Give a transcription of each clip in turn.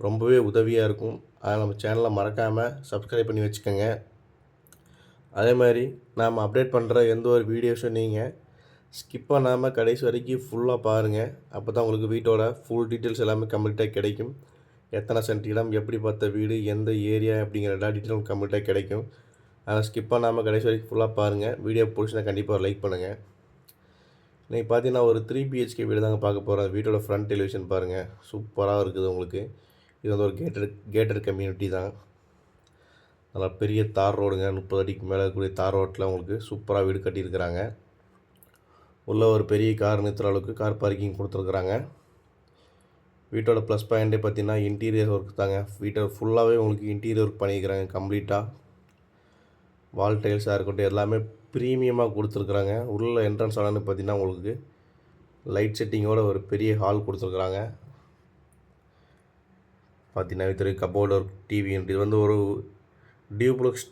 ரொம்பவே உதவியாக இருக்கும். அதை நம்ம சேனலை மறக்காமல் சப்ஸ்கிரைப் பண்ணி வச்சுக்கோங்க. அதே மாதிரி நாம் அப்டேட் பண்ணுற எந்த ஒரு வீடியோஸும் நீங்கள் ஸ்கிப் பண்ணாமல் கடைசி வரைக்கும் ஃபுல்லாக பாருங்கள் அப்போ தான் உங்களுக்கு வீட்டோட ஃபுல் டீட்டெயில்ஸ் எல்லாமே கம்ப்ளீட்டாக கிடைக்கும். எத்தனை சென்ட் இடம் எப்படி பார்த்த வீடு எந்த ஏரியா அப்படிங்கிற எல்லா டீட்டெயிலும் கம்ப்ளீட்டாக கிடைக்கும். அதனால் ஸ்கிப் பண்ணாமல் கடைசி வரைக்கும் ஃபுல்லாக பாருங்கள் வீடியோ பிடிச்சினா கண்டிப்பாக லைக் பண்ணுங்கள் இன்றைக்கி பார்த்தீங்கன்னா ஒரு த்ரீ பிஹெச்கே வீடு தாங்க பார்க்க போகிறேன் வீட்டோட ஃப்ரண்ட் டெலிவிஷன் பாருங்கள் சூப்பராக இருக்குது உங்களுக்கு. இது வந்து ஒரு கேட்டட் கேட்டட் கம்யூனிட்டி தான். நல்லா பெரிய தார் ரோடுங்க. முப்பது அடிக்கு மேலே இருக்கக்கூடிய தார் ரோட்டில் உங்களுக்கு சூப்பராக வீடு கட்டியிருக்கிறாங்க. உள்ள ஒரு பெரிய கார் நிறுத்துற அளவுக்கு கார் பார்க்கிங் கொடுத்துருக்குறாங்க. வீட்டோட ப்ளஸ் பாயிண்ட்டே பார்த்தீங்கன்னா இன்டீரியர் ஒர்க் தாங்க. வீட்டை ஃபுல்லாகவே உங்களுக்கு இன்டீரியர் ஒர்க் பண்ணியிருக்கிறாங்க கம்ப்ளீட்டாக வால் டைல்ஸாக இருக்கட்டும் எல்லாமே ப்ரீமியமாக கொடுத்துருக்குறாங்க. உள்ள என்ட்ரன்ஸ் ஆனு பார்த்தீங்கன்னா உங்களுக்கு லைட் செட்டிங்கோட ஒரு பெரிய ஹால் கொடுத்துருக்குறாங்க. பார்த்தீங்கன்னா தெரியும். கபோர்டு ஒரு டிவி இது வந்து ஒரு டியூப்ளக்ஸ்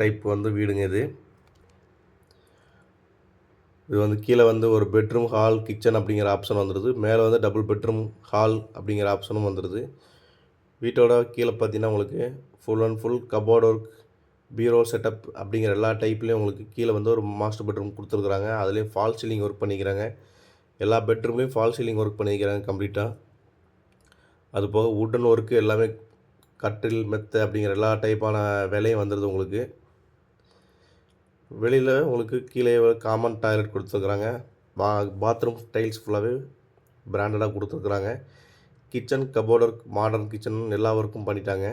டைப் வந்து வீடுங்க இது. இது வந்து கீழே வந்து ஒரு பெட்ரூம் ஹால் கிச்சன் அப்படிங்கிற ஆப்ஷன் வந்துடுது மேலே வந்து டபுள் பெட்ரூம் ஹால் அப்படிங்கிற ஆப்ஷனும் வந்துடுது வீட்டோட கீழே பார்த்தீங்கன்னா உங்களுக்கு full and full cupboard work bureau setup அப்படிங்கிற எல்லா டைப்லேயும் உங்களுக்கு கீழே வந்து ஒரு மாஸ்டர் பெட்ரூம் கொடுத்துருக்குறாங்க. அதுலேயும் ஃபால் சீலிங் ஒர்க் பண்ணிக்கிறாங்க. எல்லா பெட்ரூம்லேயும் ஃபால் சீலிங் ஒர்க் பண்ணிக்கிறாங்க கம்ப்ளீட்டாக அது போக உட்டன் ஒர்க்கு எல்லாமே கட்டில் மெத்தை அப்படிங்கிற எல்லா டைப்பான வேலையும் வந்துடுது உங்களுக்கு. வெளியில் உங்களுக்கு கீழே காமன் டாய்லெட் கொடுத்துருக்குறாங்க. பா பாத்ரூம் டைல்ஸ் ஃபுல்லாகவே பிராண்டடாக கொடுத்துருக்குறாங்க. Kitchen cupboard work modern kitchen எல்லா ஒர்க்கும் பண்ணிட்டாங்க.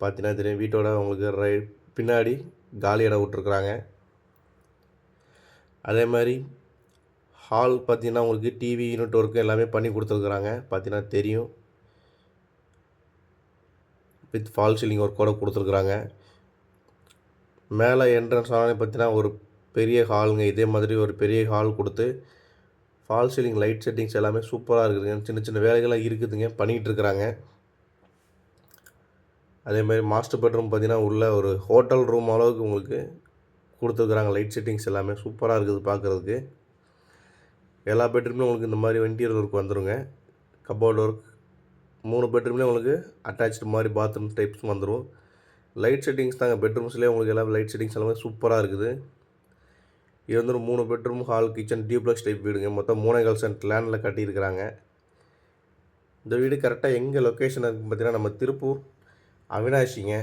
பார்த்தீங்கன்னா தெரியும் வீட்டோட உங்களுக்கு ரை பின்னாடி காலி இடம் விட்ருக்குறாங்க அதே மாதிரி ஹால் பார்த்திங்கன்னா உங்களுக்கு டிவி யூனிட் ஒர்க்கு எல்லாமே பண்ணி கொடுத்துருக்குறாங்க. பார்த்தீங்கன்னா தெரியும். வித் ஃபால் சீலிங் ஒர்க்கோடு கொடுத்துருக்குறாங்க. மேலே என்ட்ரன்ஸ் ஆனாலே பார்த்தீங்கன்னா ஒரு பெரிய ஹாலுங்க. இதே மாதிரி ஒரு பெரிய ஹால் கொடுத்து ஃபால் சீலிங் லைட் செட்டிங்ஸ் எல்லாமே சூப்பராக இருக்குதுங்க. சின்ன சின்ன வேலைகள்லாம் இருக்குதுங்க. பண்ணிகிட்டு இருக்கிறாங்க. அதேமாதிரி மாஸ்டர் பெட்ரூம் பார்த்தீங்கன்னா உள்ள ஒரு ஹோட்டல் ரூம் அளவுக்கு உங்களுக்கு கொடுத்துருக்குறாங்க. லைட் செட்டிங்ஸ் எல்லாமே சூப்பராக இருக்குது பார்க்குறதுக்கு. எல்லா பெட்ரூம்லேயும் உங்களுக்கு இந்த மாதிரி இன்டீரியர் ஒர்க் வந்துடுங்க கபோர்ட் ஒர்க் மூணு பெட்ரூம்லேயும் உங்களுக்கு அட்டாச்சு மாதிரி பாத்ரூம் டைப்ஸ் வந்துடும் லைட் செட்டிங்ஸ் தாங்க பெட்ரூம்ஸ்லேயே உங்களுக்கு எல்லாம் லைட் செட்டிங்ஸ் எல்லாமே சூப்பராக இருக்குது. இது வந்து ஒரு மூணு bedroom hall kitchen duplex type வீடுங்க. மொத்தம் மூணேகால் சென்ட் லேண்டில் கட்டியிருக்கிறாங்க. இந்த வீடு கரெக்டாக எங்கே லொக்கேஷன் இருக்குது பார்த்தீங்கன்னா நம்ம திருப்பூர் அவினாஷிங்க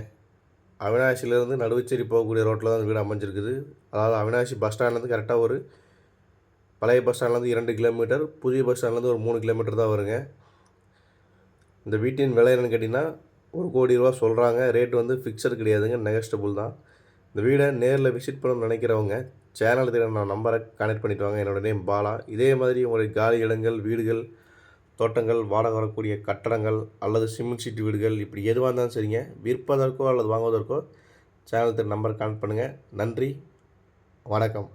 அவினாஷிலேருந்து நடுவுச்சேரி போகக்கூடிய ரோட்டில் தான் வீடு அமைஞ்சிருக்குது. அதாவது அவினாஷி பஸ் ஸ்டாண்ட்லேருந்து கரெக்டாக ஒரு பழைய பஸ் ஸ்டாண்ட்லேருந்து இரண்டு கிலோமீட்டர் புதிய பஸ் ஸ்டாண்ட்லேருந்து ஒரு மூணு கிலோமீட்டர் தான் வருங்க. இந்த வீட்டின் விலை என்னென்னு கேட்டிங்கன்னா ஒரு கோடி ரூபா சொல்கிறாங்க ரேட் வந்து ஃபிக்ஸட் கிடையாதுங்க. நெகஸ்டபுள் தான். இந்த வீடை நேரில் விசிட் பண்ணணும்னு நினைக்கிறவங்க சேனல் தெரியும் நான் நம்பரை கனெக்ட் பண்ணிட்டு வாங்க. என்னோடய நேம் பாலா. இதே மாதிரி உங்களுடைய காலி இடங்கள் வீடுகள் தோட்டங்கள் வாடகை வரக்கூடிய கட்டடங்கள் அல்லது சிமெண்ட் சீட் வீடுகள் இப்படி எதுவாக இருந்தாலும் சரிங்க. விற்பதற்கோ அல்லது வாங்குவதற்கோ சேனல் நம்பர் கனெக்ட் பண்ணுங்கள் நன்றி. வணக்கம்.